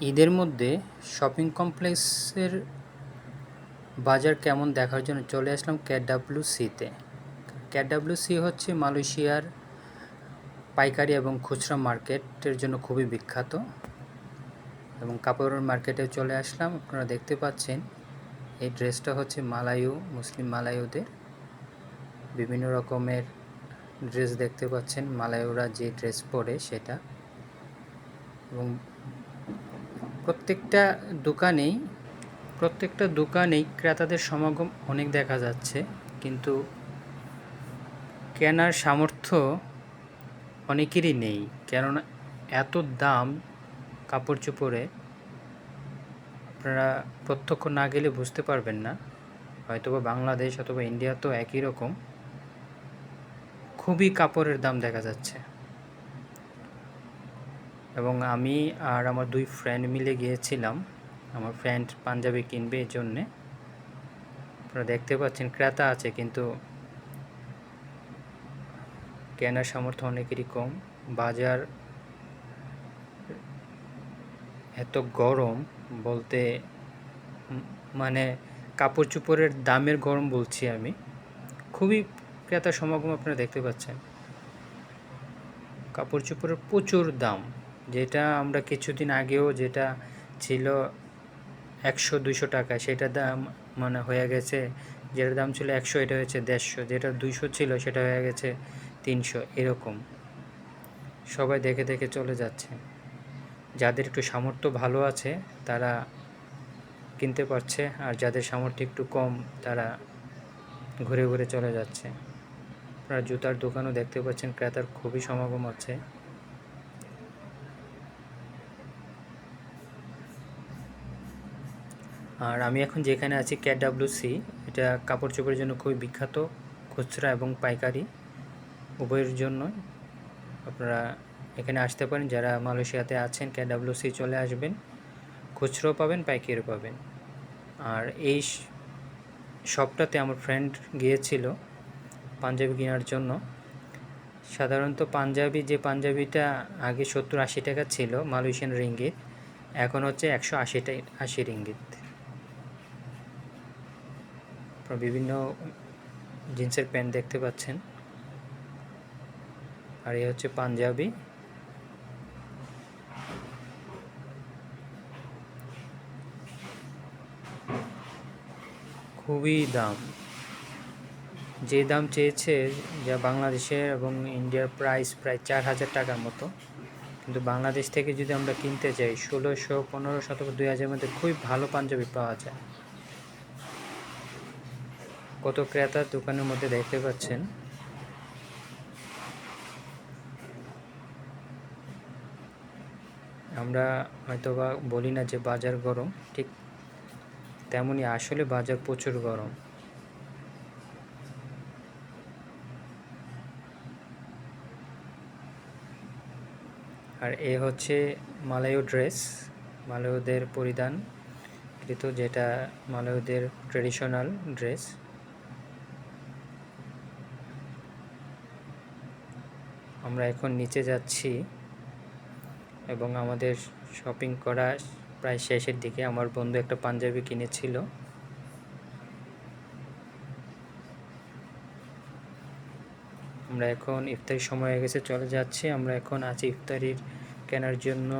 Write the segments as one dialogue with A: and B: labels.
A: ঈদের মধ্যে শপিং কমপ্লেক্সের বাজার কেমন দেখার জন্য চলে আসলাম ক্যাডাব্লিউ সিতে ক্যাডাব্লিউ সি হচ্ছে মালয়েশিয়ার পাইকারি এবং খুচরা মার্কেটের জন্য খুবই বিখ্যাত এবং কাপড়ের মার্কেটে চলে আসলাম। আপনারা দেখতে পাচ্ছেন, এই ড্রেসটা হচ্ছে মালায়ু মুসলিম মালায়ুদের বিভিন্ন রকমের ড্রেস দেখতে পাচ্ছেন মালায়ুরা যে ড্রেস পরে সেটা। এবং প্রত্যেকটা দোকানেই প্রত্যেকটা দোকানেই ক্রেতাদের সমাগম অনেক দেখা যাচ্ছে। কিন্তু কেনার সামর্থ্য অনেকেরই নেই। কেননা এত দাম কাপড় চোপড়ে আপনারা প্রত্যক্ষ না গেলে বুঝতে পারবেন না। হয়তোবা বাংলাদেশ অথবা ইন্ডিয়া তো একই রকম। খুবই কাপড়ের দাম দেখা যাচ্ছে। এবং আমি আর আমার দুই ফ্রেন্ড মিলে গিয়েছিলাম। আমার ফ্রেন্ড পাঞ্জাবি কিনবে এই জন্যে। আপনারা দেখতে পাচ্ছেন ক্রেতা আছে কিন্তু কেনার সামর্থ্য অনেকেরই কম। বাজার এত গরম বলতে মানে কাপড় চোপড়ের দামের গরম বলছি আমি। খুবই ক্রেতা সমাগম আপনারা দেখতে পাচ্ছেন। কাপড় চোপড়ের প্রচুর দাম। যেটা আমরা কিছুদিন আগেও যেটা ছিল একশো দুশো টাকা সেটা দাম মানে হয়ে গেছে, যেটার দাম ছিল একশো, এটা হয়েছে দেড়শো, যেটা দুইশো ছিল সেটা হয়ে গেছে তিনশো, এরকম। সবাই দেখে দেখে চলে যাচ্ছে। যাদের একটু সামর্থ্য ভালো আছে, তারা কিনতে পারছে, আর যাদের সামর্থ্য একটু কম, তারা ঘুরে ঘুরে চলে যাচ্ছে। আপনারা জুতার দোকানও দেখতে পাচ্ছেন, ক্রেতার খুবই সমাগম আছে। আর আমি এখন যেখানে আছি সি এটা কাপড় চোপড়ের জন্য খুবই বিখ্যাত খুচরা এবং পাইকারি উভয়ের জন্য। আপনারা এখানে আসতে পারেন, যারা মালয়েশিয়াতে আছেন সি চলে আসবেন খুচরো পাবেন, পাইকারিও পাবেন। আর এই শপটাতে আমার ফ্রেন্ড গিয়েছিল পাঞ্জাবি কেনার জন্য। সাধারণত পাঞ্জাবি, যে পাঞ্জাবিটা আগে সত্তর আশি টাকা ছিল মালয়েশিয়ান রিঙ্গিত, এখন হচ্ছে একশো আশি আশি রিঙ্গিত। বিভিন্ন জিন্সের প্যান্ট দেখতে পাচ্ছেন। আর এ হচ্ছে পাঞ্জাবি। খুবই দাম। যে দাম চেয়েছে যা বাংলাদেশের এবং ইন্ডিয়ার প্রাইস প্রায় চার হাজার টাকার মতো। কিন্তু বাংলাদেশ থেকে যদি আমরা কিনতে যাই, ষোলোশো, পনেরোশো অথবা দুই হাজারের মধ্যে খুবই ভালো পাঞ্জাবি পাওয়া যায়। কত ক্রেতা দোকানের মধ্যে দেখতে পাচ্ছেন। আমরা হয়তো বা বলি না যে বাজার গরম, ঠিক তেমনই আসলে বাজার প্রচুর গরম। আর এ হচ্ছে মালায়ু ড্রেস মালায়ুদের পরিধান কৃত যেটা মালায়ুদের ট্রেডিশনাল ড্রেস। আমরা এখন নিচে যাচ্ছি এবং আমাদের শপিং করা প্রায় শেষের দিকে। আমার বন্ধু একটা পাঞ্জাবি কিনেছিল। আমরা এখন ইফতারির সময় হয়ে গেছে, চলে যাচ্ছি। আমরা এখন আছি ইফতারির কেনার জন্য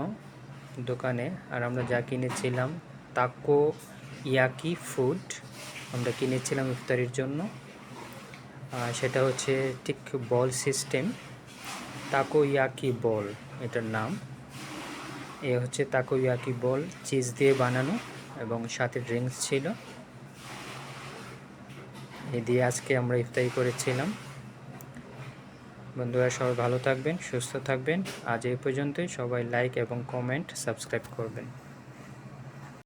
A: দোকানে। আর আমরা যা কিনেছিলাম, তাকো ইয়াকি ফুড, আমরা কিনেছিলাম ইফতারির জন্য। সেটা হচ্ছে ঠিক বল সিস্টেম তাকো ইয়াকি বল, এটার নাম। এ হচ্ছে তাকো ইয়াকি বল, চিজ দিয়ে বানানো এবং সাথে ড্রিঙ্কস ছিল। এ দিয়ে আজকে আমরা ইফতারি করেছিলাম। বন্ধুরা, সবাই ভালো থাকবেন, সুস্থ থাকবেন। আজ এই পর্যন্তই। সবাই লাইক এবং কমেন্ট সাবস্ক্রাইব করবেন।